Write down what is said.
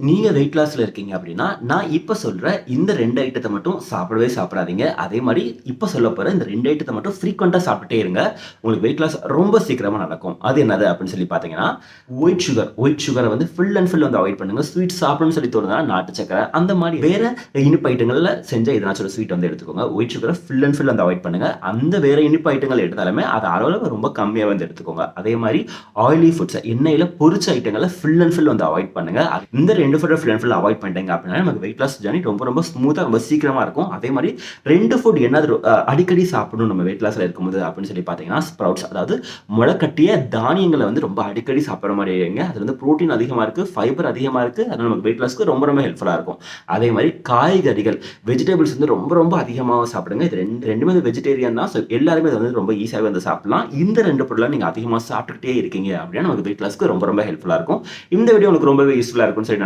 நீங்க வெயிட் லாஸில் இருக்கீங்க அப்படின்னா, நான் இப்போ சொல்கிற இந்த ரெண்டு ஐட்டத்தை மட்டும் சாப்பிடவே சாப்பிடாதீங்க. அதே மாதிரி இப்போ சொல்ல போகிற இந்த ரெண்டு ஐட்டத்தை மட்டும் ஃப்ரீக்வெண்ட்டாக சாப்பிட்டுட்டே இருங்க. உங்களுக்கு வெயிட் லாஸ் ரொம்ப சீக்கிரமாக நடக்கும். அது என்னது அப்படின்னு சொல்லி பார்த்தீங்கன்னா, ஒயிட் சுகர். ஒயிட் சுகரை வந்து ஃபுல் அண்ட் ஃபுல் வந்து அவாய்ட் பண்ணுங்க. ஸ்வீட் சாப்பிடணும்னு சொல்லி தோணுதுனா நாட்டு சக்கரை அந்த மாதிரி வேறு இனிப்பு ஐட்டங்களில் செஞ்ச எதனாச்சும் ஒரு ஸ்வீட் வந்து எடுத்துக்கோங்க. ஒயிட் சுகரை ஃபுல் அண்ட் ஃபுல் வந்து அவாய்ட் பண்ணுங்க. அந்த வேறு இனிப்பு ஐட்டங்கள் எடுத்தாலுமே அது அளவு ரொம்ப கம்மியாக வந்து எடுத்துக்கோங்க. அதே மாதிரி ஆயிலி ஃபுட்ஸை எண்ணெயில் பொரிச்ச ஐட்டங்களை ஃபுல் அண்ட் ஃபுல் வந்து அவாய்ட் பண்ணுங்க. இந்த ரெண்டு food full and full avoid பண்ணிட்டீங்க அப்படின்னா, நமக்கு வெயிட் லாஸ் ஜர்னி ரொம்ப ரொம்ப ஸ்மூத்தாக ரொம்ப சீக்கிரமாக இருக்கும். அதே மாதிரி ரெண்டு ஃபுட் என்னது அடிக்கடி சாப்பிடணும் நம்ம வெயிட் லாஸில் இருக்கும்போது அப்படின்னு சொல்லி பார்த்தீங்கன்னா, ஸ்ப்ரவுட்ஸ் அதாவது முளைக்கட்டிய தானியங்களை வந்து ரொம்ப அடிக்கடி சாப்பிட்ற மாதிரி இருங்க அதுல வந்து புரோட்டீன் அதிகமாக இருக்கு, ஃபைபர் அதிகமாக இருக்குது அதனால் நமக்கு வெயிட் லாஸ்க்கு ரொம்ப ரொம்ப ஹெல்ப்ஃபுல்லாக இருக்கும். அதே மாதிரி காய்கறிகள், வெஜிடபிள்ஸ் வந்து ரொம்ப ரொம்ப அதிகமாக சாப்பிடுங்க. இது 2 2மே வந்து வெஜிடேரியன் தான். ஸோ எல்லாருமே அதை வந்து ரொம்ப ஈஸியாகவே வந்து சாப்பிடலாம். இந்த ரெண்டு பொருளாக நீங்கள் அதிகமாக சாப்பிட்டுக்கிட்டே இருக்கீங்க அப்படின்னா, நமக்கு வெயிட் லாஸ்க்கு ரொம்ப ரொம்ப ஹெல்ப்ஃபுல்லாக இருக்கும். இந்த வீடியோ உங்களுக்கு ரொம்பவே யூஸ்ஃபுல்லாக இருக்கும்னு சொல்லி